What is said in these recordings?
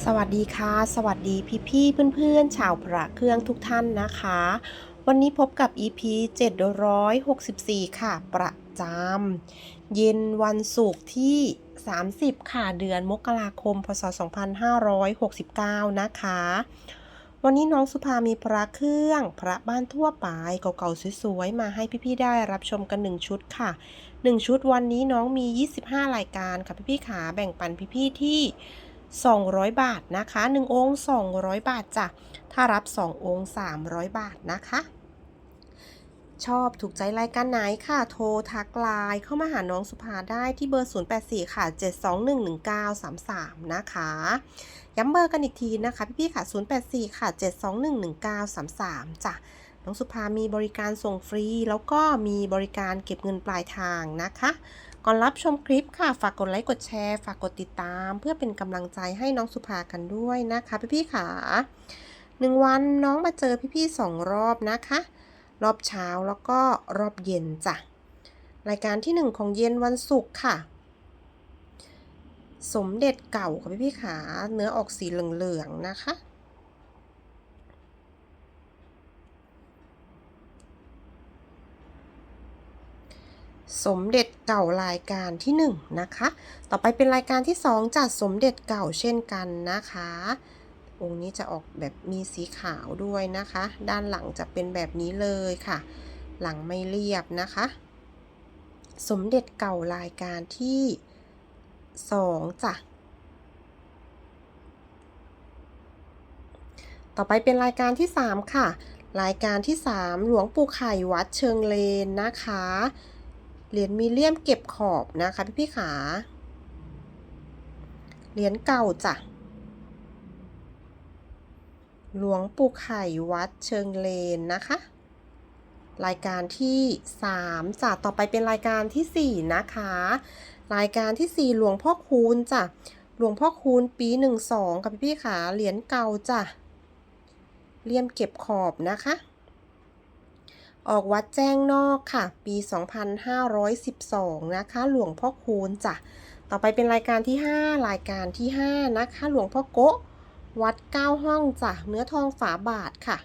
สวัสดีค่ะ สวัสดีพี่พี่เพื่อนๆ ชาวพระเครื่องทุกท่านนะคะ วันนี้พบกับ EP 764 ค่ะ ประจำเย็นวันศุกร์ที่ 30 ค่ะ เดือนมกราคม พศ 2569 นะคะ วันนี้น้องสุภามีพระเครื่อง พระบ้านทั่วไปเก่าๆสวยๆ มาให้พี่ๆ ได้รับชมกัน 1 ชุดค่ะ 1 ชุดวันนี้น้องมี 25 รายการค่ะพี่ๆขาแบ่งปันพี่ๆ ที่ 200 บาทนะคะ 1 องค์ 200 บาทจ้ะ ถ้ารับ 2 องค์ 300 บาทนะคะ ชอบถูกใจรายการไหนค่ะ โทรทักไลน์เข้ามาหาน้องสุภาได้ที่เบอร์ 084 ค่ะ 7211933 นะคะ ย้ำเบอร์กันอีกทีนะคะพี่ๆค่ะ 084 ค่ะ 7211933 จ้ะน้องสุภามีบริการส่งฟรี แล้วก็มีบริการเก็บเงินปลายทางนะคะ ก่อนรับชมคลิปค่ะ ฝากกดไลค์ กดแชร์ ฝากกดติดตาม เพื่อเป็นกำลังใจให้น้องสุภากันด้วยนะคะพี่ๆค่ะหนึ่งวันน้องมาเจอพี่ๆสองรอบนะคะ รอบเช้าแล้วก็รอบเย็นจ้ะ รายการที่หนึ่งของเย็นวันศุกร์ค่ะ สมเด็จเก่าค่ะพี่ๆขาเนื้อออกสีเหลืองๆนะคะ สมเด็จเก่ารายการที่1นงนะคะ ต่อไปเป็นรายการที่ 2จัดสมเด็จเก่าเช่นกันนะคะ องค์นี้จะออกแบบมีสีขาวด้วยนะคะ ด้านหลังจะเป็นแบบนี้เลยค่ะ หลังไม่เรียบนะคะ สมเด็จเก่ารายการที่ 2จ้ะต่อไปเป็นรายการที่ 3 ค่ะ รายการที่ 3 หลวงปู่ไข่วัดเชิงเลนนะคะ เหรียญมีเลี่ยมเก็บขอบนะคะพี่พี่ขา เหรียญเก่าจ้ะ หลวงปู่ไข่วัดเชิงเลนนะคะ รายการที่3จ้ะ ต่อไปเป็นรายการทีสี่4 นะคะ รายการที่ 4 หลวงพ่อคูณจ้ะ หลวงพ่อคูณปี 12 กับพี่พี่ขา เหรียญเก่าจ้ะ เลี่ยมเก็บขอบนะคะ ออกวัดแจ้งนอกค่ะ ปี 2512 นะคะ หลวงพ่อคูณจ้ะ ต่อไปเป็นรายการที่ 5 รายการที่ 5 นะคะ หลวงพ่อโกะวัด 9 ห้องจ้ะ เนื้อทองฝาบาทค่ะ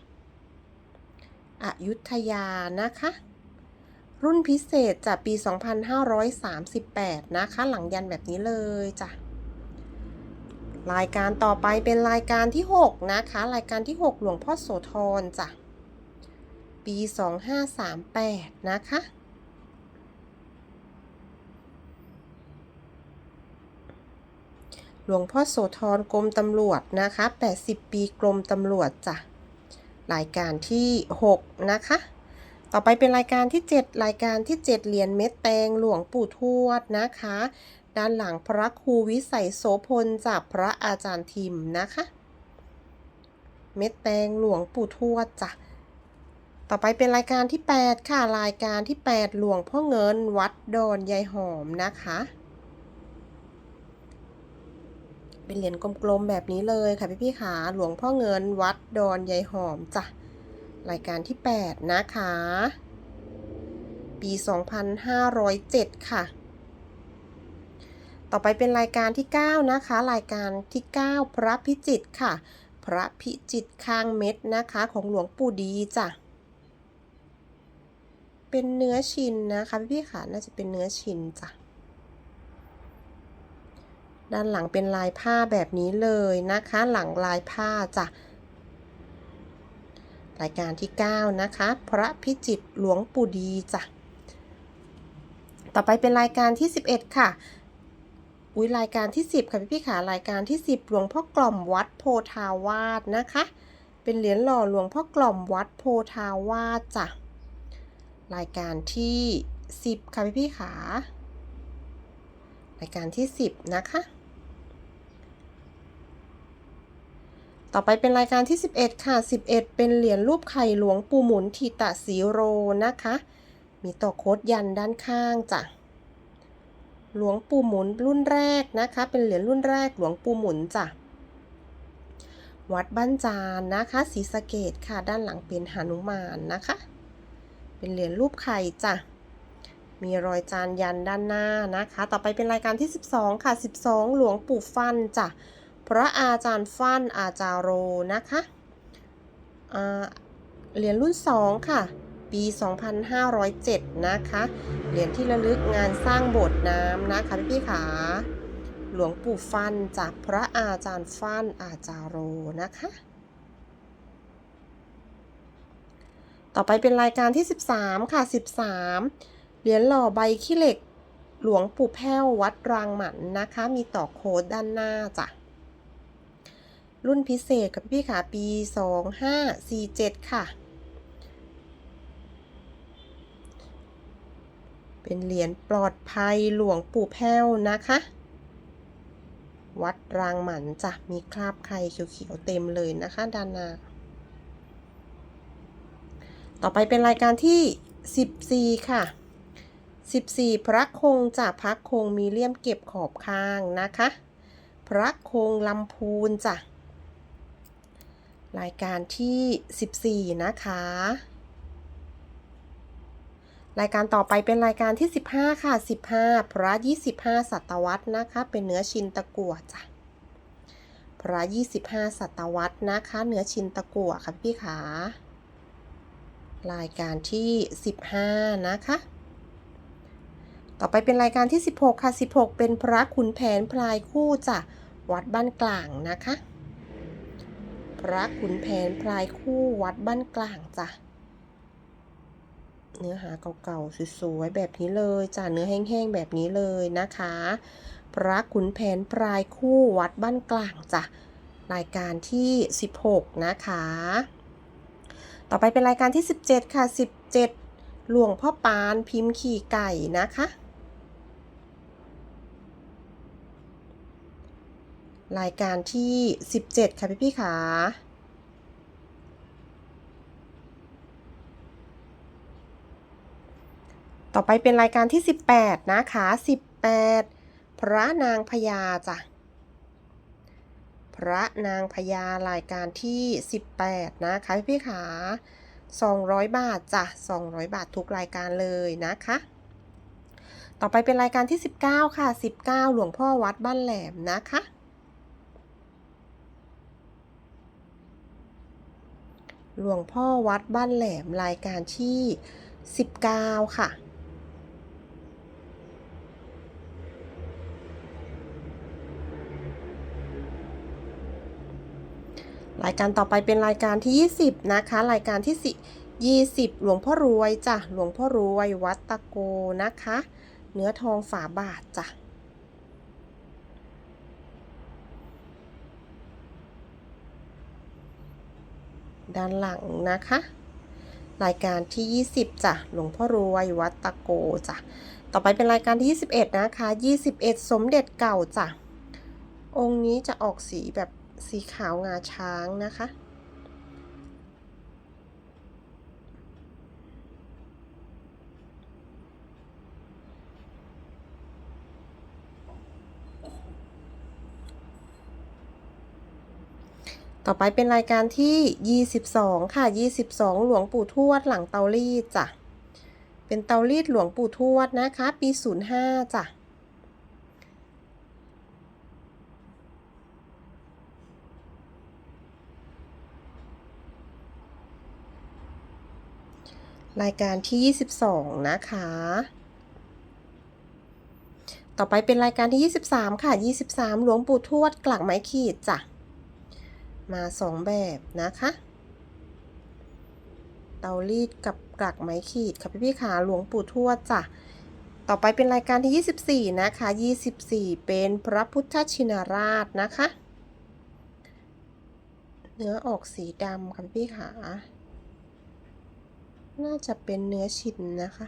อยุธยานะคะ รุ่นพิเศษจ้ะ ปี 2538 นะคะ หลังยันแบบนี้เลยจ้ะ รายการต่อไปเป็นรายการที่ 6 นะคะ รายการที่ 6 หลวงพ่อโสธรจ้ะ ปี 2538 นะคะ หลวงพ่อโสธรกรมตำรวจนะคะ 80 ปีกรมตำรวจจ้ะ รายการที่ 6 นะคะ ต่อไปเป็นรายการที่ 7 รายการที่ 7 เหรียญเม็ดแตงหลวงปู่ทวดนะคะ ด้านหลังพระครูวิสัยโสพลจากพระอาจารย์ทิมนะคะเม็ดแตงหลวงปู่ทวดจ้ะ ต่อไปเป็นรายการที่ 8 ค่ะ รายการที่ 8 หลวงพ่อเงินวัดดอนยายหอมนะคะ เป็นเหรียญกลมๆแบบนี้เลยค่ะพี่ๆขาหลวงพ่อเงินวัดดอนยายหอมจ้ะรายการที่ 8 นะคะ ปี 2507 ค่ะ ต่อไปเป็นรายการที่ 9 นะคะ รายการที่ 9 พระพิจิตค่ะ พระพิจิตข้างเม็ดนะคะ ของหลวงปู่ดีจ้ะ เป็นเนื้อชินนะคะ พี่ๆค่ะน่าจะเป็นเนื้อชินจ้ะด้านหลังเป็นลายผ้าแบบนี้เลยนะคะ หลังลายผ้าจ้ะรายการที่ 9 นะคะ พระพิจิตรหลวงปู่ดีจ้ะต่อไปเป็นรายการที่ 11 ค่ะอุ้ยรายการที่ 10 ค่ะพี่พี่ๆค่ะรายการที่ 10 หลวงพ่อกล่อมวัดโพธาวาสนะคะ เป็นเหรียญหล่อหลวงพ่อกล่อมวัดโพธาวาสจ้ะ รายการที่ 10 ค่ะพี่พี่ๆค่ะรายการที่ 10 นะคะ ต่อไปเป็นรายการที่ 11 ค่ะ 11 เป็นเหรียญรูปไข่หลวงปู่หมุนทิตะสีโรนะคะ มีต่อโคดยันด้านข้างจ้ะหลวงปู่หมุนรุ่นแรกนะคะ เป็นเหรียญรุ่นแรกหลวงปู่หมุนจ้ะวัดบ้านจานนะคะศรีสะเกดค่ะ ด้านหลังเป็นหนุมานนะคะ เป็นเหรียญรูปไข่จ้ะ มีรอยจานยันด้านหน้านะคะ ต่อไปเป็นรายการที่ 12 ค่ะ 12 หลวงปู่ฟันจ้ะ พระอาจารย์ฟันอาจารโรนะคะเหรียญรุ่น 2 ค่ะ ปี 2507 นะคะ เหรียญที่ระลึกงานสร้างโบสถ์น้ำนะคะพี่พี่ๆขาหลวงปู่ฟันจากพระอาจารย์ฟันอาจารโรนะคะ ต่อไปเป็นรายการที่ 13 ค่ะ 13 เหรียญหล่อใบขี้เหล็ก หลวงปู่แพ้ววัดรางหมันนะคะ มีต่อโค้ดด้านหน้าจ้ะ รุ่นพิเศษกับพี่ขาปี 2547 ค่ะ เป็นเหรียญปลอดภัยหลวงปู่แพ้วนะคะ วัดรางหมันจ้ะ มีคราบไข่เขียวๆเต็มเลยนะคะด้านหน้า ต่อไปเป็นรายการที่ 14 ค่ะ 14 พระคงจากพระคงมีเลี่ยมเก็บขอบข้างนะคะ พระคงลำพูนจ้ะรายการที่ 14 นะคะ รายการต่อไปเป็นรายการที่ 15 ค่ะ 15 พระ 25 ศตวรรษนะคะ เป็นเนื้อชินตะกั่วจ้ะพระ 25 ศตวรรษนะคะ เนื้อชินตะกั่วค่ะพี่ขา รายการที่ 15 นะคะ ต่อไปเป็นรายการที่ 16 ค่ะ 16 เป็นพระขุนแผนพลายคู่จ้ะวัดบ้านกลางนะคะ พระขุนแผนพลายคู่วัดบ้านกลางจ้ะ เนื้อหาเก่าๆสวยๆแบบนี้เลยจ้ะ เนื้อแห้งๆแบบนี้เลยนะคะ พระขุนแผนพลายคู่วัดบ้านกลางจ้ะ รายการที่ 16 นะคะ ต่อไปเป็นรายการที่ 17 ค่ะ 17 หลวงพ่อปานพิมพ์ขี่ไก่นะคะ รายการที่ 17 ค่ะพี่พี่ๆขาต่อไปเป็นรายการที่ 18 นะคะ 18 พระนางพญาจ้ะ พระนางพญารายการที่ 18 นะคะพี่ขา 200 บาทจ้ะ 200 บาททุกรายการเลยนะคะ ต่อไปเป็นรายการที่ 19 ค่ะ 19 หลวงพ่อวัดบ้านแหลมนะคะหลวงพ่อวัดบ้านแหลมรายการที่ 19 ค่ะ รายการต่อไปเป็นรายการที่ 20 นะคะ รายการที่20 หลวงพ่อรวยจ้ะ หลวงพ่อรวยวัดตะโกนะคะ เนื้อทองฝาบาทจ้ะด้านหลังนะคะ รายการที่ 20จ้ะหลวงพ่อรวยวัดตะโกจ้ะต่อไปเป็นรายการที่ 21 นะคะ 21 สมเด็จเก่าจ้ะองค์นี้จะออกสีแบบ สีขาวงาช้างนะคะ ต่อไปเป็นรายการที่ 22 ค่ะ 22 หลวงปู่ทวดหลังเตารีดจ้ะ เป็นเตารีดหลวงปู่ทวดนะคะ ปี 05จ้ะ รายการที่ 22 นะคะ ต่อไปเป็นรายการที่ 23 ค่ะ 23 หลวงปู่ทวดกลักไม้ขีดจ้ะ มาสองแบบนะคะ เตารีดกับกลักไม้ขีดค่ะพี่พี่ขาหลวงปู่ทวดจ้ะ ต่อไปเป็นรายการที่ 24 นะคะ 24 เป็นพระพุทธชินราชนะคะ เนื้อออกสีดำค่ะพี่พี่ขา น่าจะเป็นเนื้อชิ้นนะคะ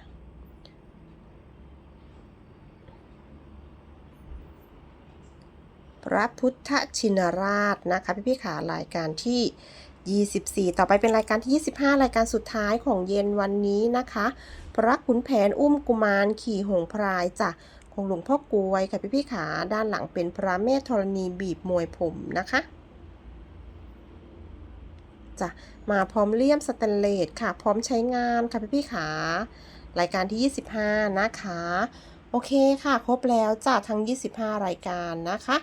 พระพุทธชินราชนะคะพี่พี่ขารายการที่ 24 ต่อไปเป็นรายการที่ 25 รายการสุดท้ายของเย็นวันนี้นะคะ พระขุนแผนอุ้มกุมารขี่หงพรายจ้ะของหลวงพ่อกวยค่ะพี่พี่ขาด้านหลังเป็นพระแม่ธรณีบีบมวยผมนะคะ จ้ะมาพร้อมเลี่ยมสแตนเลสค่ะ พร้อมใช้งานค่ะพี่พี่ขารายการที่ 25 นะคะ โอเคค่ะ ครบแล้วจ้ะทั้ง 25 รายการนะคะ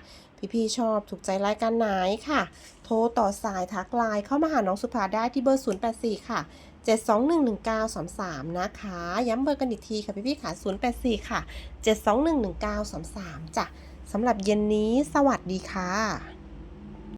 พี่ๆชอบถูกใจรายการไหนค่ะ โทรต่อสายทักไลน์เข้ามาหาน้องสุภาได้ที่เบอร์ 084 ค่ะ7211933 นะคะ ย้ำเบอร์กันอีกทีค่ะพี่ๆค่ะ 084 ค่ะ 7211933 จ้ะสำหรับเย็นนี้สวัสดีค่ะ